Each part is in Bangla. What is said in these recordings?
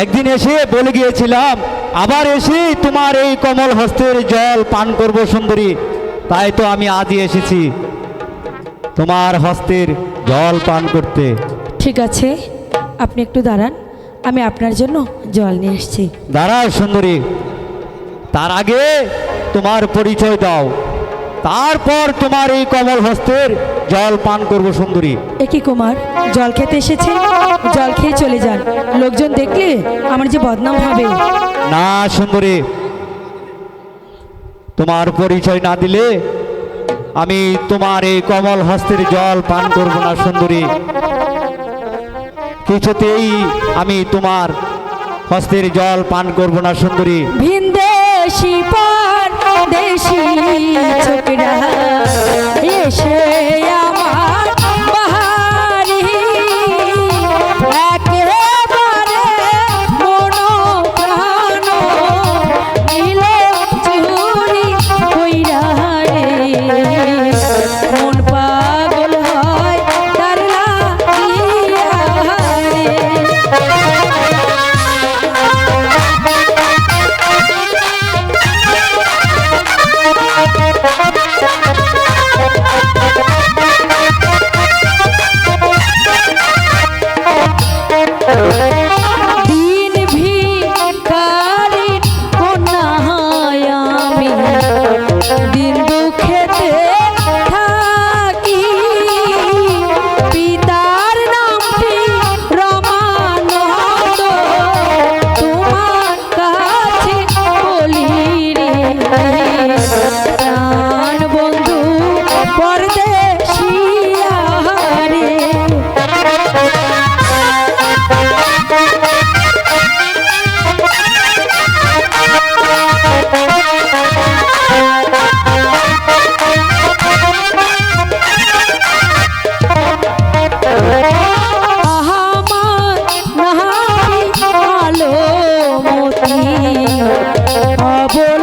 একদিন এসে বলে গিয়েছিলাম আবার এসে তোমার এই কমল হস্তের জল পান করব সুন্দরী। তাই তো আমি আজই এসেছি তোমার হস্তের জল পান করতে। ঠিক আছে আপনি একটু দাঁড়ান আমি আপনার জন্য জল নিয়ে এসেছি। দাঁড়াও সুন্দরী তার আগে তোমার পরিচয় দাও। তারপর তোমার এই কমল হস্তের জল পান করব সুন্দরী। একই কুমার? জল খেতে এসেছেন? জল খেয়ে চলে যান। লোকজন দেখলে আমার যে বদনাম হবে। না সুন্দরী তোমার পরিচয় না দিলে আমি তোমার এই কমল হস্তের জল পান করব না সুন্দরী। কিছুতেই আমি তোমার হস্তের জল পান করব না সুন্দরী। ভিনদেশি Oh, Paul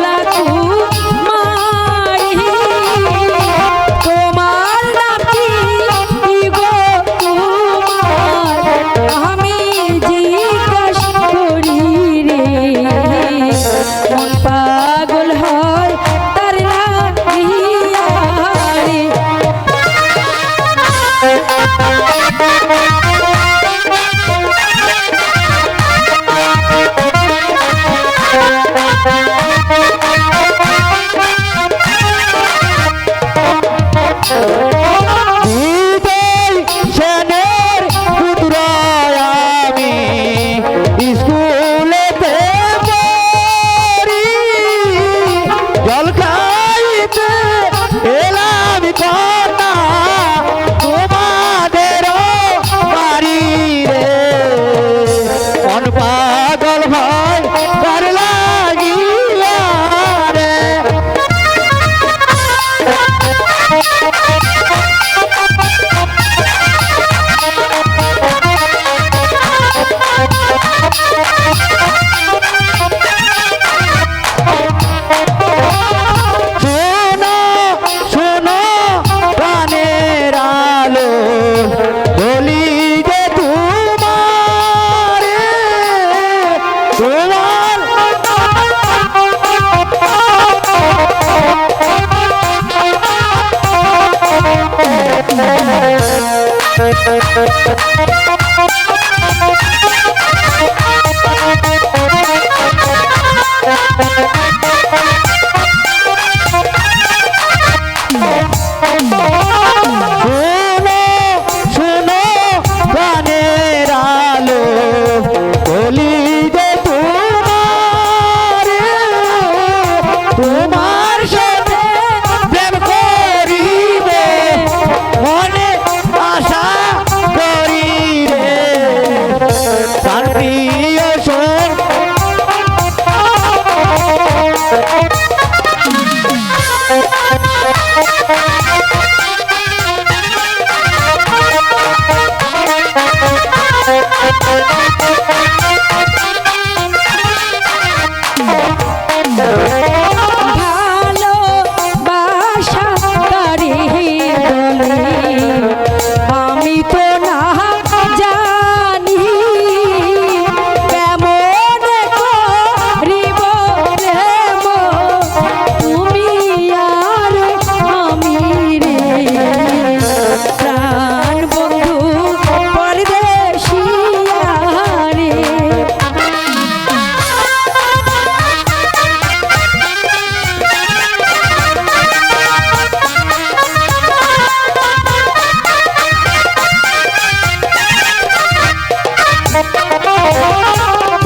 Thank you.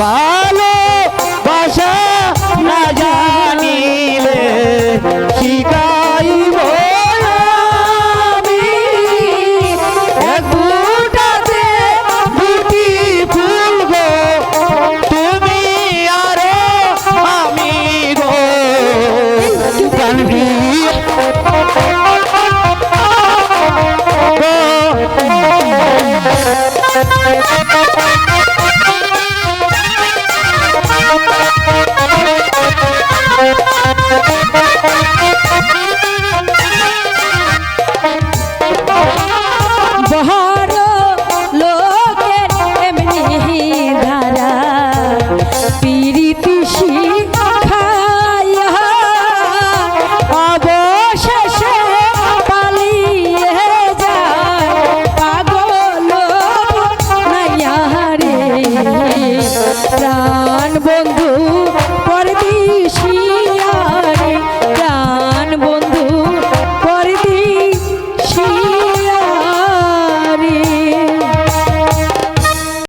ভালো